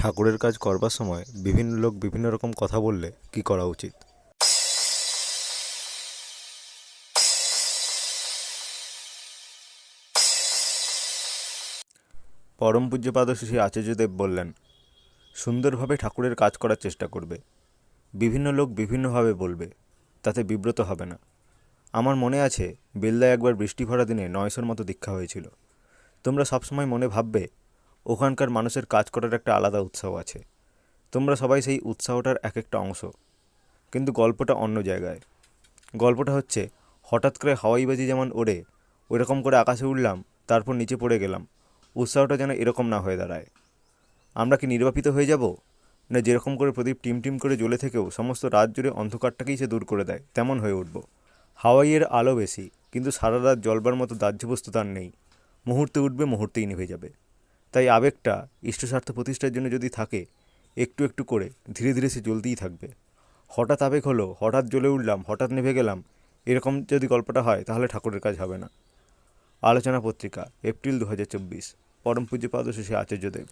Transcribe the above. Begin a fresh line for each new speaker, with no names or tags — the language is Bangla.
ঠাকুরের কাজ করবার সময় বিভিন্ন লোক বিভিন্ন রকম কথা বললে কি করা উচিত? পরম পূজ্যপাদ শ্রী আচার্যদেব বললেন, সুন্দরভাবে ঠাকুরের কাজ করার চেষ্টা করবে। বিভিন্ন লোক বিভিন্নভাবে বলবে, তাতে বিব্রত হবে না। আমার মনে আছে, বেলদায় একবার বৃষ্টি ভরা দিনে নয়শোর মতো দীক্ষা হয়েছিল। তোমরা সবসময় মনে ভাববে ওখানকার মানুষের কাজ করার একটা আলাদা উৎসাহ আছে। তোমরা সবাই সেই উৎসাহটার এক একটা অংশ, কিন্তু গল্পটা অন্য জায়গায়। গল্পটা হচ্ছে, হঠাৎ করে হাওয়াই বাজি যেমন ওড়ে, ওইরকম করে আকাশে উঠলাম তারপর নিচে পড়ে গেলাম। উৎসাহটা যেন এরকম না হয়ে দাঁড়ায়। আমরা কি নির্বাপিত হয়ে যাব? না যেরকম করে প্রদীপ টিম টিম করে জ্বলে থেকেও সমস্ত রাত জুড়ে অন্ধকারটাকেই সে দূর করে দেয়, তেমন হয়ে উঠব। হাওয়াইয়ের আলো বেশি, কিন্তু সারা রাত জ্বলবার মতো দাহ্যবস্তু তার নেই। মুহূর্তে উঠবে, মুহূর্তেই নিভে যাবে। তাই আবেগটা ইষ্টস্বার্থ প্রতিষ্ঠার জন্য যদি থাকে, একটু একটু করে ধীরে ধীরে সে জ্বলতেই থাকবে। হঠাৎ আবেগ হলো, হঠাৎ জ্বলে উঠলাম, হঠাৎ নেভে গেলাম। এরকম যদি গল্পটা হয়, তাহলে ঠাকুরের কাজ হবে না। আলোচনা পত্রিকা, এপ্রিল দু হাজার চব্বিশ, পরম পূজ্যপাদ শ্রী আচার্যদেব।